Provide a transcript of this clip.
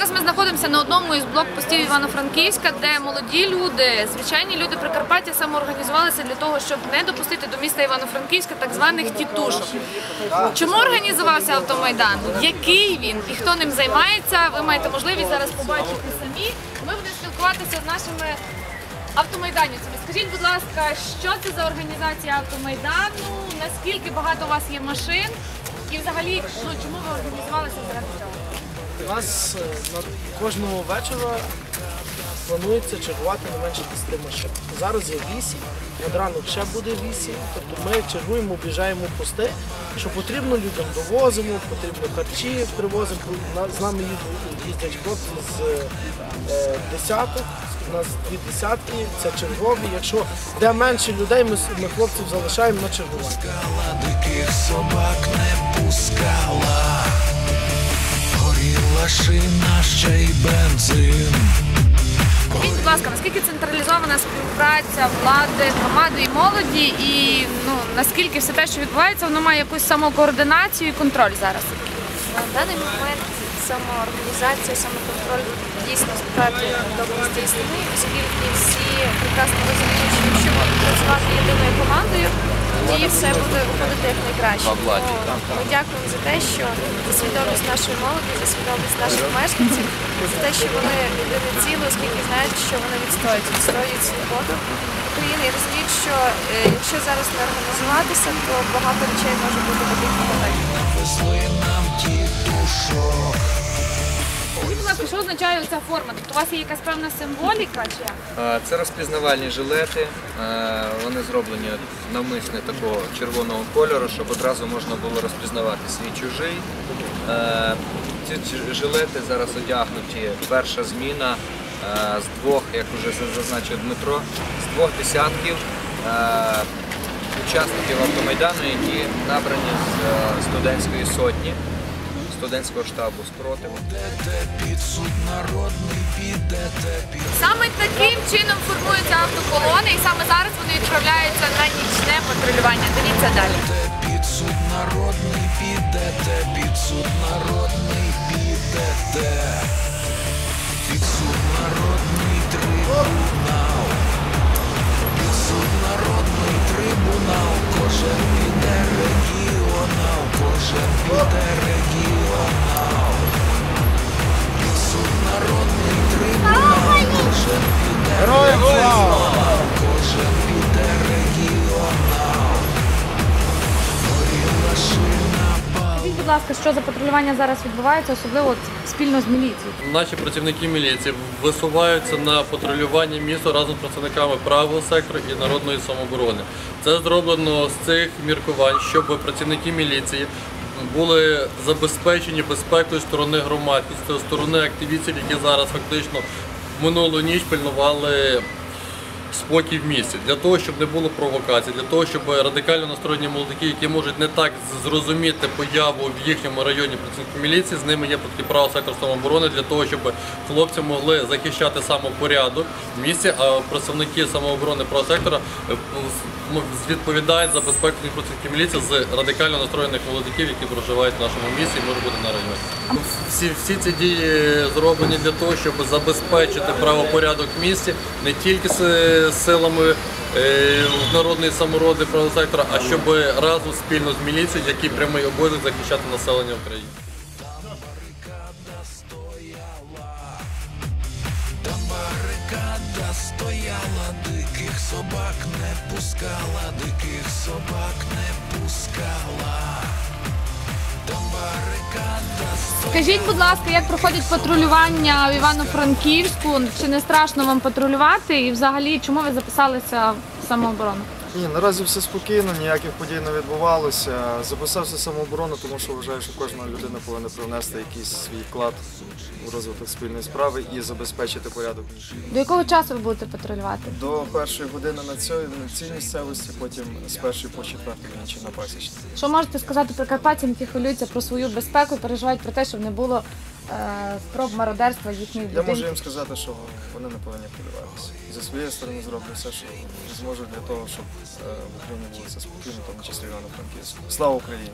Зараз ми знаходимося на одному із блокпостів Івано-Франківська, де молоді люди, звичайні люди Прикарпаття самоорганізувалися для того, щоб не допустити до міста Івано-Франківська так званих тітушок. Чому організувався автомайдан? Який він і хто ним займається? Ви маєте можливість зараз побачити самі. Ми будемо спілкуватися з нашими автомайданівцями. Скажіть, будь ласка, що це за організація автомайдану? Наскільки багато у вас є машин? І взагалі, ну чому ви організувалися заради цього? У нас е, кожного вечора планується чергувати не менше 10 машин. Зараз є 8, от ранок ще буде 8. Тобто ми чергуємо, об'їжджаємо пости, що потрібно людям довозимо, потрібно харчі привозимо. З нами їздять хлопці з е, десяток. У нас дві десятки, це чергові. Якщо де менше людей, ми, ми хлопців залишаємо на чергування. диких собак не пускала, горіла шина, ще й бензин. Скажіть, будь ласка, наскільки централізована співпраця влади, громади і молоді, і ну наскільки все те, що відбувається, воно має якусь самокоординацію і контроль зараз? На даний момент самоорганізація, самоконтроль дійсно справді добре здійснений, оскільки всі прекрасно розуміють, що тоді все буде виходити як найкраще. Тому Ми дякуємо за те, що за свідомість нашої молоді, за свідомість наших мешканців, за те, що вони єдине ціле, оскільки знають, що вони відстоюють, відстоюють свободу України і розуміють, що е, якщо зараз не організуватися, то багато речей може бути таких непотрібних. Везли нам тітушок. Скажіть, будь що означає ця форма? Тобто у вас є якась певна символіка чи Це розпізнавальні жилети. Вони зроблені навмисне такого червоного кольору, щоб одразу можна було розпізнавати свій чужий. Ці жилети зараз одягнуті перша зміна з двох, як вже зазначив Дмитро, з двох десятків учасників автомайдану, які набрані з е, студентської сотні, студентського штабу спротиву. Підсуд народний підете під Саме таким чином формуються автоколони, і саме зараз вони відправляються на нічне патрулювання. Дивіться далі. підсуд народний підете, підсуд народний підете. Ласка, що за патрулювання зараз відбувається, особливо спільно з міліцією? Наші працівники міліції висуваються на патрулювання міста разом з працівниками правого сектору і народної самооборони. Це зроблено з цих міркувань, щоб працівники міліції були забезпечені безпекою сторони громадськості, сторони активістів, які зараз фактично минулу ніч пильнували спокій в місті, для того, щоб не було провокацій, для того, щоб радикально настроєні молодики, які можуть не так зрозуміти появу в їхньому районі працівників міліції, з ними є право сектор самооборони для того, щоб хлопці могли захищати самопорядок в місті, а представники самооборони правого сектора е, ну, відповідають за безпеку працівників міліції з радикально настроєних молодиків, які проживають в нашому місті і може бути на районі. Всі, всі ці дії зроблені для того, щоб забезпечити правопорядок в місті не тільки з силами е, народної самороди правого сектора, а щоб разом спільно з міліцією, який прямий обов'язок захищати населення України. Стояла, диких собак не пускала, диких собак не пускала. Скажіть, будь ласка, як проходять патрулювання в Івано-Франківську? Чи не страшно вам патрулювати? І взагалі, чому ви записалися в самооборону? Ні, наразі все спокійно, ніяких подій не відбувалося. Записався в самооборону, тому що вважаю, що кожна людина повинна привнести якийсь свій вклад у розвиток спільної справи і забезпечити порядок. До якого часу ви будете патрулювати? До першої години на цій, на цій місцевості, потім з першої по четверту в на пасічній. Що можете сказати прикарпатцям, які хвилюються про свою безпеку переживають про те, щоб не було спроб мародерства їхніх Я можу їм сказати, що вони не повинні хвилюватися. Зі своєї сторони зроблю все, що зможу для того, щоб е, в Україні було все спокійно, в тому числі Івано-Франківську. Слава Україні!